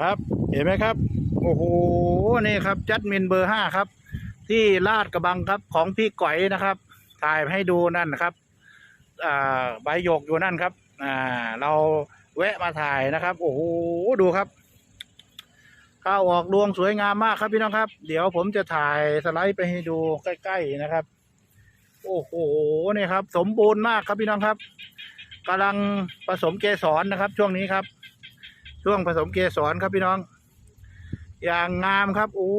ครับ เห็นไหมครับ โอ้โหนี่ครับจัดมินเบอร์ห้าครับ ที่ลาดกระบังครับของพี่ก๋อยนะครับ ถ่ายให้ดูนั่นครับใบหยกอยู่นั่นครับ อ่า เราแวะมาถ่ายนะครับ โอ้โหดูครับข้าวออกรวงสวยงามมากครับพี่น้องครับ เดี๋ยวผมจะถ่ายสไลด์ไปให้ดูใกล้ๆนะครับ โอ้โหนี่ครับ สมบูรณ์มากครับพี่น้องครับกำลังผสมเกสรนะครับ ช่วงนี้ครับ ช่วงผสมเกสรครับพี่น้อง อย่างงามครับ โอ้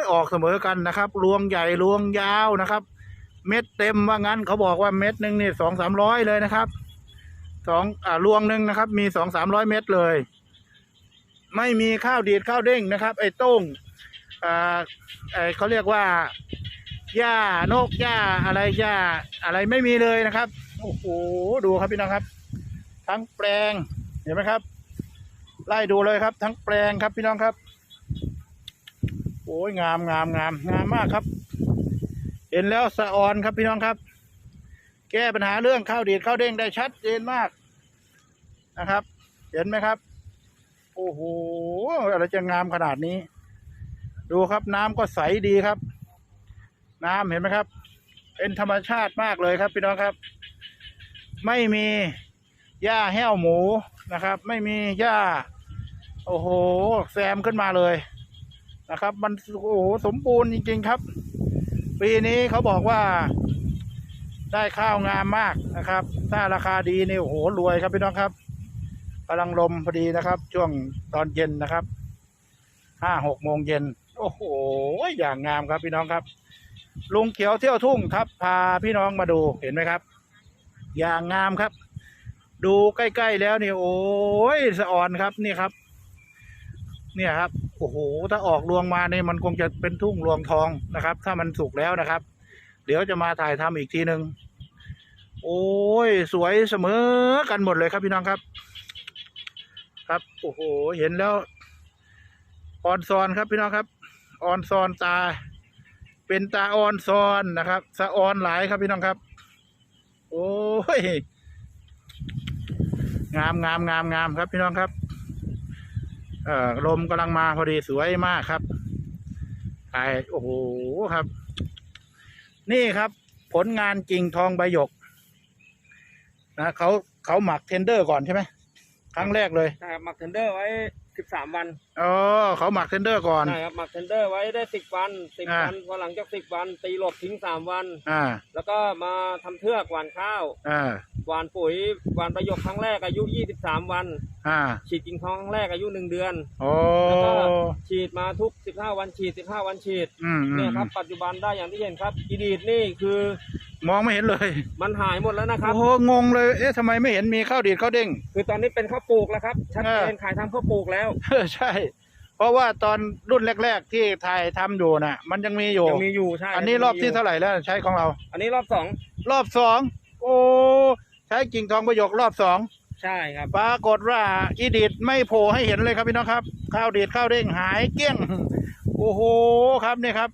ยออกเสมอกันนะครับรวงใหญ่รวงยาวนะครับ เม็ดเต็มว่างั้นเขาบอกว่าเม็ดหนึ่งนี่สองสามร้อยเลยนะครับสองอ่ารวงหนึ่งนะครับ มีสองสามร้อยเม็ดเลย ไม่มีข้าวดีดข้าวเด้งนะครับ ไอ้ต้งอ่าไอ้เขาเรียกว่าหญ้านกหญ้าอะไรหญ้าอะไรไม่มีเลยนะครับ โอ้โหดูครับพี่น้องครับ ทั้งแปลงเห็นไหมครับ ไล่ดูเลยครับ ทั้งแปลงครับพี่น้องครับ โอ้ยงามงามงามงามมากครับ เห็นแล้วสะออนครับพี่น้องครับ แก้ปัญหาเรื่องข้าวดีดข้าวเด้งได้ชัดเจนมากนะครับ เห็นไหมครับ โอ้โหอะไรจะงามขนาดนี้ ดูครับน้ำก็ใสดีครับ น้ำเห็นไหมครับ เป็นธรรมชาติมากเลยครับพี่น้องครับ ไม่มีหญ้าแห้วหมูนะครับ ไม่มีหญ้า โอ้โห แซมขึ้นมาเลยนะครับ มันโอ้โหสมบูรณ์จริง ๆครับ ปีนี้เขาบอกว่า ได้ข้าวงามมากนะครับ ถ้าราคาดีนี่โอ้โหรวยครับพี่น้องครับกำลังลมพอดีนะครับ ช่วงตอนเย็นนะครับห้าหกโมงเย็นโอ้โหอย่างงามครับพี่น้องครับ ลุงเขียวเที่ยวทุ่งครับพาพี่น้องมาดูเห็นไหมครับ อย่างงามครับ ดูใกล้ๆแล้วนี่โอ้ยสะอ่อนครับนี่ครับ เนี่ยครับโอ้โหถ้าออกรวงมาเนี่ยมันคงจะเป็นทุ่งรวงทองนะครับ ถ้ามันสุกแล้วนะครับ เดี๋ยวจะมาถ่ายทำอีกทีหนึ่งโอ้ยสวยเสมอกันหมดเลยครับพี่น้องครับ ครับโอ้โหเห็นแล้วออนซอนครับพี่น้องครับออนซอนตา เป็นตาออนซอนนะครับ สะออนหลายครับพี่น้องครับ โอ้ยงามงามงามงามครับพี่น้องครับ เอ่อลมกำลังมาพอดีสวยมากครับถ่ายโอ้โหครับ นี่ครับ ผลงานจริงทองใบหยกนะเขาเขาหมักเทนเดอร์ก่อนใช่ไหมครั้งแรกเลยใช่ครับหมักเทนเดอร์ไว้13วันอ๋อเขาหมักเทนเดอร์ก่อน ใช่ครับหมักเทนเดอร์ไว้ได้10วัน10อ่า วันพอหลังจาก10วัน ตีหลบทิ้ง3วัน อ่า แล้วก็มาทำเทือกหว่านข้าว อ่า หว่านปุ๋ยหว่านประโยคครั้งแรกอายุ 23 วัน อ่าฉีดกิ่งทองครั้งแรกอายุ1เดือน โอ้แล้วก็ฉีดมาทุก 15 วันฉีด 15 วันฉีดอืมอืมเนี่ยครับปัจจุบันได้อย่างที่เห็นครับอีดีดนี่คือมองไม่เห็นเลยมันหายหมดแล้วนะครับ โอ้โหงงเลย เอ๊ะทำไมไม่เห็นมีข้าวดีดข้าวเด้ง คือตอนนี้เป็นข้าวปลูกแล้วครับชัดเจนเออขายทำข้าวปลูกแล้วเออใช่ เพราะว่าตอนรุ่นแรก ๆ ที่ถ่ายทำอยู่น่ะ มันยังมีอยู่ ยังมีอยู่ใช่อันนี้รอบที่เท่าไหร่แล้วใช้ของเรา อันนี้รอบสองรอบสองโอ้ ใช้กิ่งทองประโยครอบสองใช่ครับปรากฏว่าอีดิดไม่โผล่ให้เห็นเลยครับพี่น้องครับ ข้าวดีดข้าวเด้งหายเกลี้ยง โอ้โหครับนี่ครับ